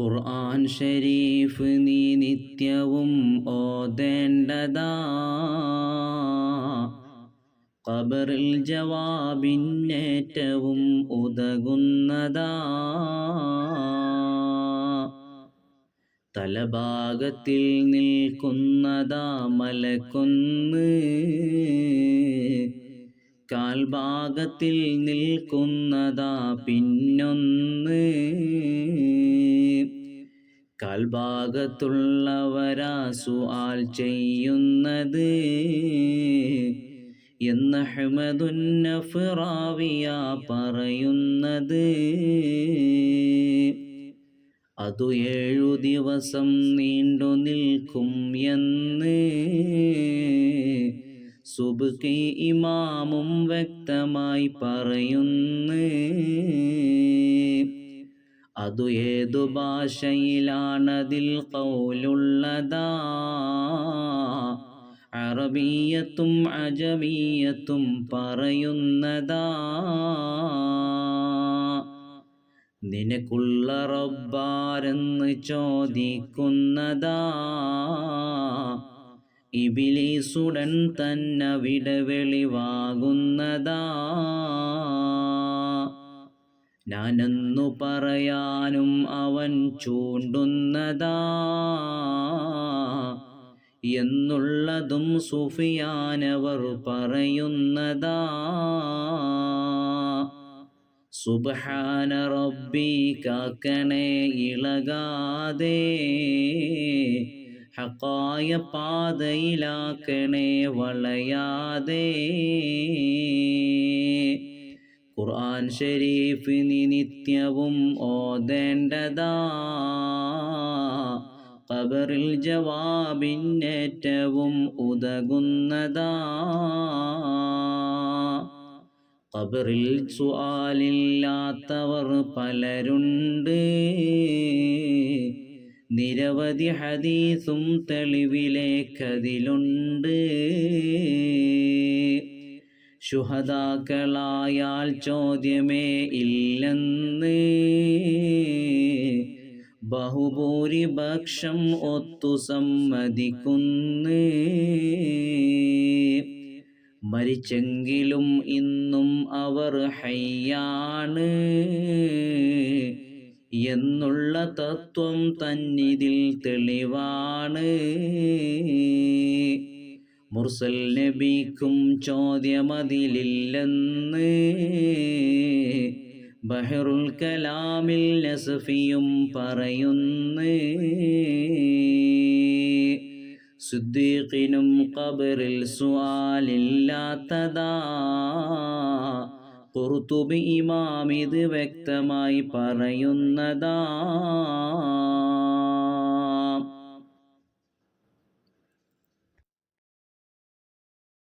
ഖുർആൻ ഷരീഫ് നീ നിത്യവും ഓതേണ്ടതാ. ഖബറിൽ ജവാബിന്നേറ്റവും ഉതകുന്നതാ. തലഭാഗത്തിൽ നിൽക്കുന്നതാ മലക്കൊന്ന്. കാൽഭാഗത്തിൽ നിൽക്കുന്നതാ പിന്നൊന്ന്. കാൽഭാഗത്തുള്ളവരാ സുആൽ ചെയ്യുന്നത്. എന്ന് ഹമദുന്നഫ്റാവിയ പറയുന്നത്. അതു ഏഴു ദിവസം നീണ്ടു നിൽക്കും എന്ന്. സുബുക്കി ഇമാമും വ്യക്തമായി പറയുന്നു. അതു ഏതു ഭാഷയിലാണതിൽ കൗലുള്ളതാ? അറബീയത്തും അജമീയത്തും പറയുന്നതാ? നിനക്കുള്ള റബ്ബാരെന്ന് ചോദിക്കുന്നതാ? ഇബിലീസുടൻ തന്നെ വിടവെളിവാകുന്നതാ ഞാനെന്നു പറയാനും അവൻ ചൂണ്ടുന്നതാ. എന്നുള്ളതും സുഫിയാനവർ പറയുന്നതാ. സുബഹാന റബ്ബി കാക്കണേ ഇളകാതെ. ഹക്കായ പാതയിലാക്കണേ വളയാതെ. ഖുർആൻ ഷരീഫ് നീ നിത്യവും ഓതേണ്ടതാ. ഖബറിൽ ജവാബിന്നേറ്റവും ഉതകുന്നതാ. ഖബറിൽ സുആലില്ലാത്തവർ പലരുണ്ട്. നിരവധി ഹദീസും തെളിവിലേക്കതിലുണ്ട്. ശുഹദാക്കളായാൽ ചോദ്യമേ ഇല്ലെന്ന്. ബഹുഭൂരിപക്ഷം ഒത്തു സമ്മതിക്കുന്നു മരിച്ചെങ്കിലും ഇന്നും അവർ ഹയ്യാണ്. എന്നുള്ള തത്വം തന്നിതിൽ തെളിവാണ്. മുർസൽ നബിക്കും ചോദ്യമതിലില്ലെന്ന്. ബഹറുൽ കലാമിൽ നസഫിയും പറയുന്നു. സുദ്ദീഖിനും ഖബറിൽ സുആലില്ലാത്തതാ ഖുർത്തുബി ഇമാം ഇത് വ്യക്തമായി പറയുന്നതാ.